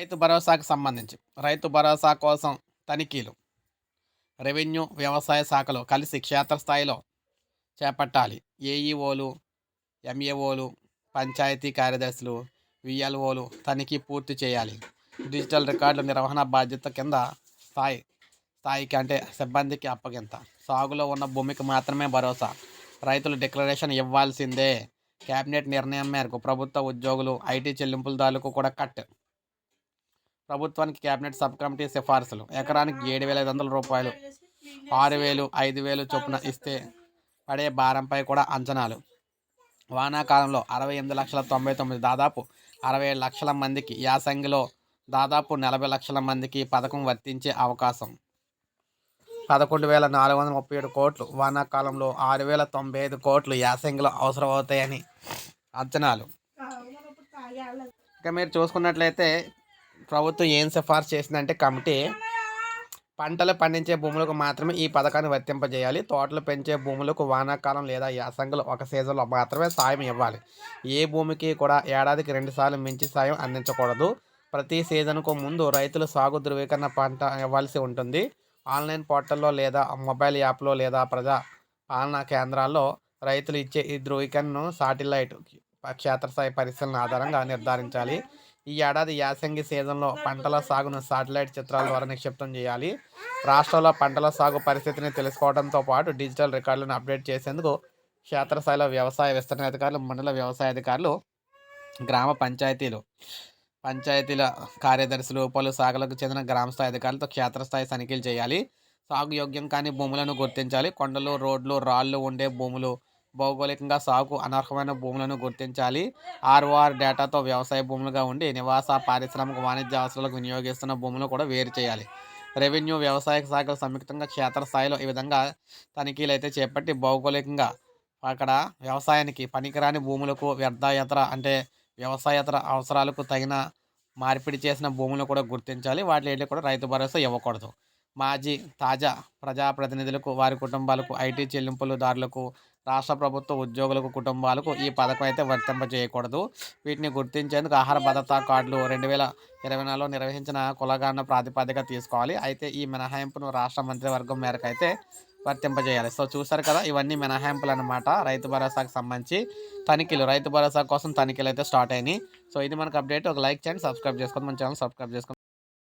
రైతు భరోసాకు సంబంధించి రైతు భరోసా కోసం తనిఖీలు రెవెన్యూ వ్యవసాయ శాఖలో కలిసి క్షేత్రస్థాయిలో చేపట్టాలి. ఏఈఓలు ఎంఏఓలు పంచాయతీ కార్యదర్శులు విఎల్ఓలు తనిఖీ పూర్తి చేయాలి. డిజిటల్ రికార్డుల నిర్వహణ బాధ్యత కింద స్థాయి స్థాయికి అంటే సిబ్బందికి అప్పగింత. సాగులో ఉన్న భూమికి మాత్రమే భరోసా. రైతులు డిక్లరేషన్ ఇవ్వాల్సిందే. కేబినెట్ నిర్ణయం మేరకు ప్రభుత్వ ఉద్యోగులు ఐటీ చెల్లింపులదారులకు కూడా కట్ ప్రభుత్వానికి కేబినెట్ సబ్ కమిటీ సిఫార్సులు. ఎకరానికి ఏడు వేల ఐదు వందల రూపాయలు ఆరు వేలు ఐదు వేలు చొప్పున ఇస్తే పడే భారంపై కూడా అంచనాలు. వానాకాలంలో అరవై ఎనిమిది లక్షల తొంభై తొమ్మిది దాదాపు అరవై లక్షల మందికి యాసంగిలో దాదాపు నలభై లక్షల మందికి పథకం వర్తించే అవకాశం. పదకొండు వేల నాలుగు వందల ముప్పై ఏడు కోట్లు వానాకాలంలో ఆరు వేల తొంభై ఐదు కోట్లు యాసంగిలో అవసరమవుతాయని అంచనాలు. ఇక మీరు చూసుకున్నట్లయితే ప్రభుత్వం ఏం సిఫార్సు చేసిందంటే కమిటీ పంటలు పండించే భూములకు మాత్రమే ఈ పథకాన్ని వర్తింపజేయాలి. తోటలు పెంచే భూములకు వానాకాలం లేదా యాసంగులు ఒక సీజన్లో మాత్రమే సాయం ఇవ్వాలి. ఏ భూమికి కూడా ఏడాదికి రెండుసార్లు మించి సాయం అందించకూడదు. ప్రతి సీజన్కు ముందు రైతులు సాగు ధృవీకరణ పంట ఇవ్వాల్సి ఉంటుంది. ఆన్లైన్ పోర్టల్లో లేదా మొబైల్ యాప్లో లేదా ప్రజా పాలనా కేంద్రాల్లో రైతులు ఇచ్చే ఈ ధృవీకరణను సాటిలైట్ క్షేత్రస్థాయి పరిశీలన ఆధారంగా నిర్ధారించాలి. ఈ ఏడాది యాసంగి సీజన్లో పంటల సాగును శాటిలైట్ చిత్రాల ద్వారా నిక్షిప్తం చేయాలి. రాష్ట్రంలో పంటల సాగు పరిస్థితిని తెలుసుకోవడంతో పాటు డిజిటల్ రికార్డులను అప్డేట్ చేసేందుకు క్షేత్రస్థాయిలో వ్యవసాయ విస్తరణ అధికారులు మండల వ్యవసాయ అధికారులు గ్రామ పంచాయతీలు పంచాయతీల కార్యదర్శులు పలు శాఖలకు చెందిన గ్రామస్థాయి అధికారులతో క్షేత్రస్థాయి తనిఖీలు చేయాలి. సాగు యోగ్యం కాని భూములను గుర్తించాలి. కొండలు రోడ్లు రాళ్ళు ఉండే భూములు భౌగోళికంగా సాగు అనర్హమైన భూములను గుర్తించాలి. ఆర్ఓఆర్ డేటాతో వ్యవసాయ భూములుగా ఉండి నివాస పారిశ్రామిక వాణిజ్య అవసరాలకు వినియోగిస్తున్న భూములు కూడా వేరు చేయాలి. రెవెన్యూ వ్యవసాయ శాఖలు సంయుక్తంగా క్షేత్రస్థాయిలో ఈ విధంగా తనిఖీలు అయితే చేపట్టి భౌగోళికంగా అక్కడ వ్యవసాయానికి పనికిరాని భూములకు వ్యర్థాయతర అంటే వ్యవసాయేతర అవసరాలకు తగిన మార్పిడి చేసిన భూములను కూడా గుర్తించాలి. వాటి కూడా రైతు భరోసా ఇవ్వకూడదు. మాజీ తాజా ప్రజాప్రతినిధులకు వారి కుటుంబాలకు ఐటీ చెల్లింపులు దారులకు రాష్ట్ర ప్రభుత్వ ఉద్యోగులకు కుటుంబాలకు ఈ పథకం అయితే వర్తింపజేయకూడదు వీటిని గుర్తించేందుకు ఆహార భద్రతా కార్డులు రెండు వేల ఇరవై నాలుగులో నిర్వహించిన కులగాన ప్రాతిపదిక తీసుకోవాలి. అయితే ఈ మినహాయింపును రాష్ట్ర మంత్రివర్గం మేరకు అయితే వర్తింపజేయాలి సో చూసారు కదా ఇవన్నీ మినహాయింపులు అనమాట రైతు భరోసాకు సంబంధించి తనిఖీలు. రైతు భరోసా కోసం తనిఖీలు అయితే స్టార్ట్ అయినాయి. సో ఇది మనకు అప్డేట్. ఒక లైక్ చేయండి సబ్స్క్రైబ్ చేసుకోండి. మన ఛానల్ సబ్స్క్రైబ్ చేసుకోండి.